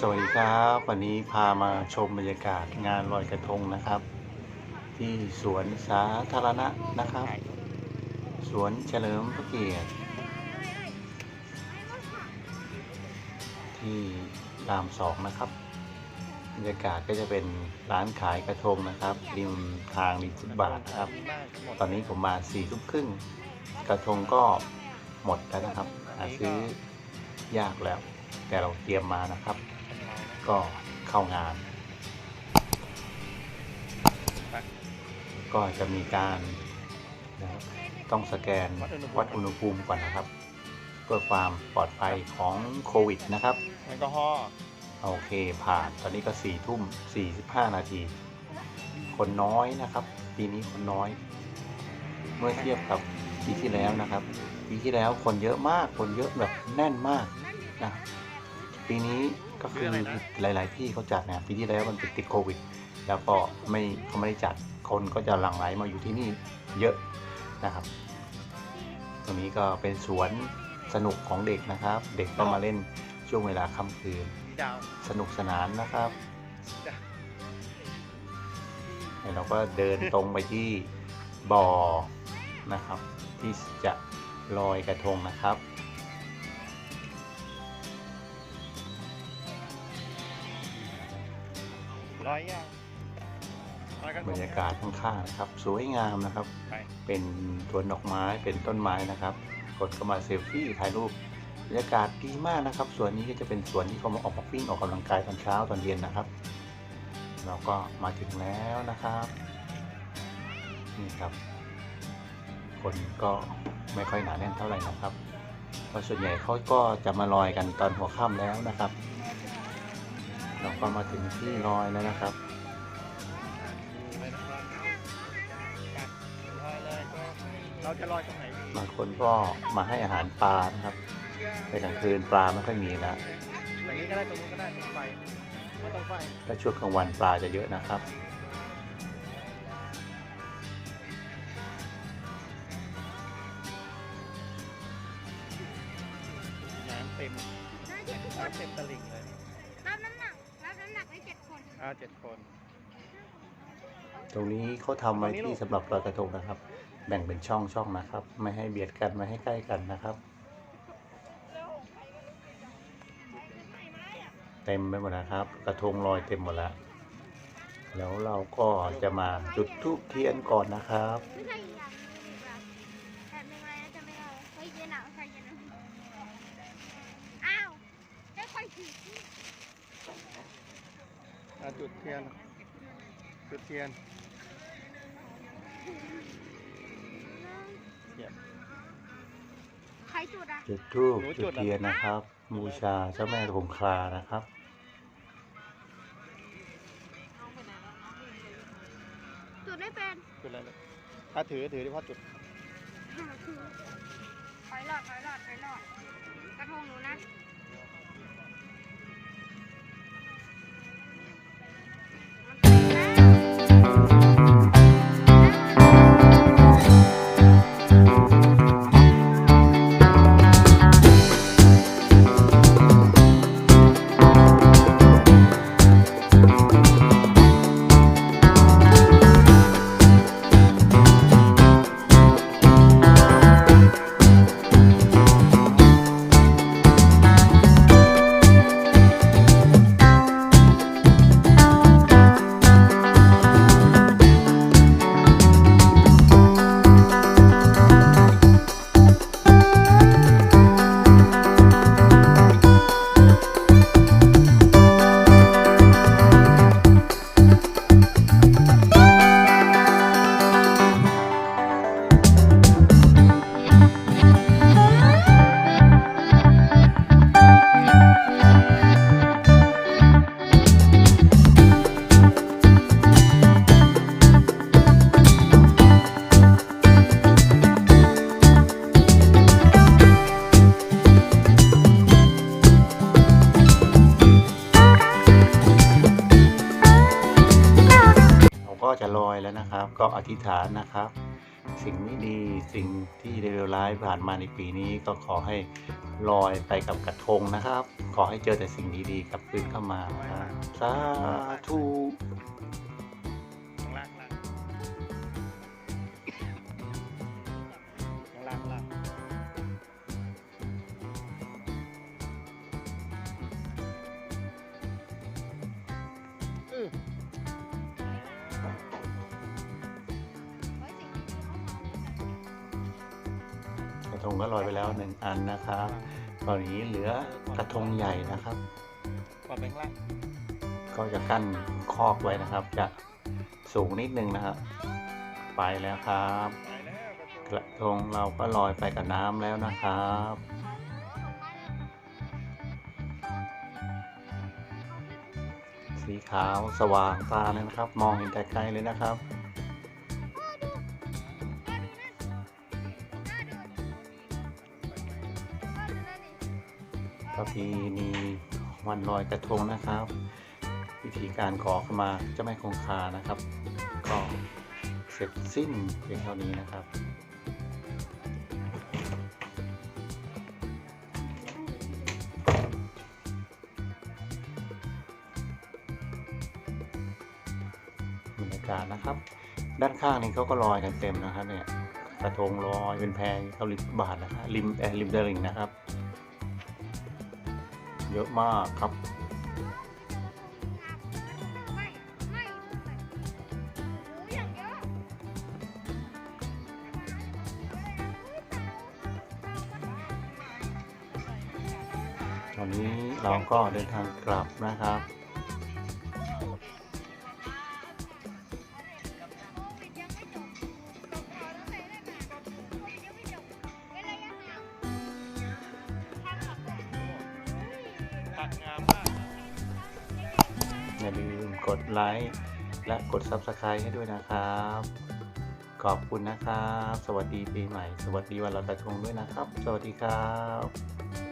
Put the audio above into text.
สวัสดีครับ วันนี้พามาชมบรรยากาศงานลอยกระทงนะครับ ที่สวนสาธารณะนะครับ สวนเฉลิมพระเกียรติ ที่รามสองนะครับ บรรยากาศก็จะเป็นร้านขายกระทงนะครับริมทางริมฟุตบาทนะครับ ตอนนี้ผมมาสี่ทุ่มครึ่งกระทงก็หมดแล้วนะครับหาซื้อยากแล้ว แต่เราเตรียมมานะครับ ก็เข้างาน ก็จะมีการนะครับต้องสแกนวัดอุณหภูมิก่อนนะครับ เพื่อความปลอดภัยของโควิดนะครับแอลกอฮอล์โอเคผ่านตอนนี้ก็สี่ทุ่มสี่สิบห้านาที คนน้อยนะครับ ปีนี้คนน้อย เมื่อเทียบกับปีที่แล้วนะครับ ปีที่แล้วคนเยอะมากคนเยอะแบบแน่นมากนะปีนี้ ก็คือหลาย ๆ ที่เขาจัดนะปีที่แล้วมันติดติดโควิด แล้วก็ไม่เขาไม่ได้จัดคนก็จะหลั่งไหลมาอยู่ที่นี่เยอะนะครับ ตรงนี้ก็เป็นสวนสนุกของเด็กนะครับ เด็กก็มาเล่นช่วงเวลาค่ำคืนสีดาวสนุกสนานนะครับจ้ะแล้วเราก็เดินตรงไปที่บ่อนะครับ ที่จะลอยกระทงนะครับ ร้อยย่างร้อยกระทงบรรยากาศข้างๆนะครับ สวยงามนะครับไปเป็นสวนดอกไม้เป็นต้นไม้นะครับคนก็มาเซลฟี่ถ่ายรูปบรรยากาศดีมากนะครับสวนนี้ก็จะเป็นสวนที่เขามาออกมาวิ่งออกกำลังกายตอนเช้าตอนเย็นนะครับ เราก็มาถึงแล้วนะครับนี่ครับ คนก็ไม่ค่อยหนาแน่นเท่าไหร่นะครับเพราะส่วนใหญ่เขาก็จะมาลอยกันตอนหัวค่ำแล้วนะครับ เราก็มาถึงที่ลอยแล้วนะครับไปนะครับลอยเลยเราจะลอยตรงไหนดีบางคนก็มาให้อาหารปลานะครับในกลางคืนปลาไม่ค่อยมีแล้วอย่างนี้ก็ได้ตรงนู้นก็ได้ตรงไฟไม่ตรงไฟถ้าช่วงกลางวันปลาจะเยอะนะครับน้ำเต็มน้ำเต็มตลิ่งเลย อ่าเจ็ดคนตรงนี้เขาทำไว้ที่สำหรับลอยกระทงนะครับ แบ่งเป็นช่องช่องนะครับ ไม่ให้เบียดกันไม่ให้ใกล้กันนะครับ เต็มไปหมดนะครับ กระทงลอยเต็มหมดแล้วแล้วเราก็จะมาจุดธูปเทียนก่อนนะครับ ไม่ใช่อีกอย่างหนึงแบบแอบหนึ่งอะไรนะจะไม่เอาเฮ้ยเย็นอะใครเย็นอะอ้าวได้ค่อยถือ อ่า จุดเทียน จุดเทียนเทียนใครจุดอะ จุดธูปจุดเทียนนะครับบูชาเจ้าแม่คงคานะครับ จุดไม่เป็น จุดอะไรเลยถ้าถือถือที่พ่อจุดหาถือถอยหลอดถอยหลอดถอยหลอดกระทงหนูนะ จะลอยแล้วนะครับ ก็อธิษฐานนะครับ สิ่งไม่ดีสิ่งที่เลวร้ายผ่านมาในปีนี้ก็ขอให้ลอยไปกับกระทงนะครับ ขอให้เจอแต่สิ่งดีๆกลับคืนเข้ามาครับสาธุ งก็ลอยไปแล้วหนึ่งอันนะครับตอนนี้เหลือกระทงใหญ่นะครับก่อนไปข้างล่างก็จะกั้นคอกไว้นะครับ จะสูงนิดนึงนะครับ ไปแล้วครับไปแล้วกระทงเราก็ลอยไปกับน้ำแล้วนะครับสีขาวสว่างตาเลยนะครับ มองเห็นแต่ไกลเลยนะครับ ประเพณีวันลอยกระทงนะครับ วิธีการขอขมาเจะไม่คงคานะครับ ก็เสร็จสิ้นเพียงเท่านี้นะครับบรรยากาศนะครับ ด้านข้างนี้เขาก็ลอยกันเต็มนะครับเนี่ยกระทงลอยเป็นแพเขาริบบาทนะครับริมแอริมเดลิงนะครับ เยอะมากครับ ตอนนี้เราก็เดินทางกลับนะครับ ผักงามมาก อย่าลืมกดไลค์และกด Subscribe ให้ด้วยนะครับ ขอบคุณนะครับ สวัสดีปีใหม่ สวัสดีวันลอยกระทงด้วยนะครับ สวัสดีครับ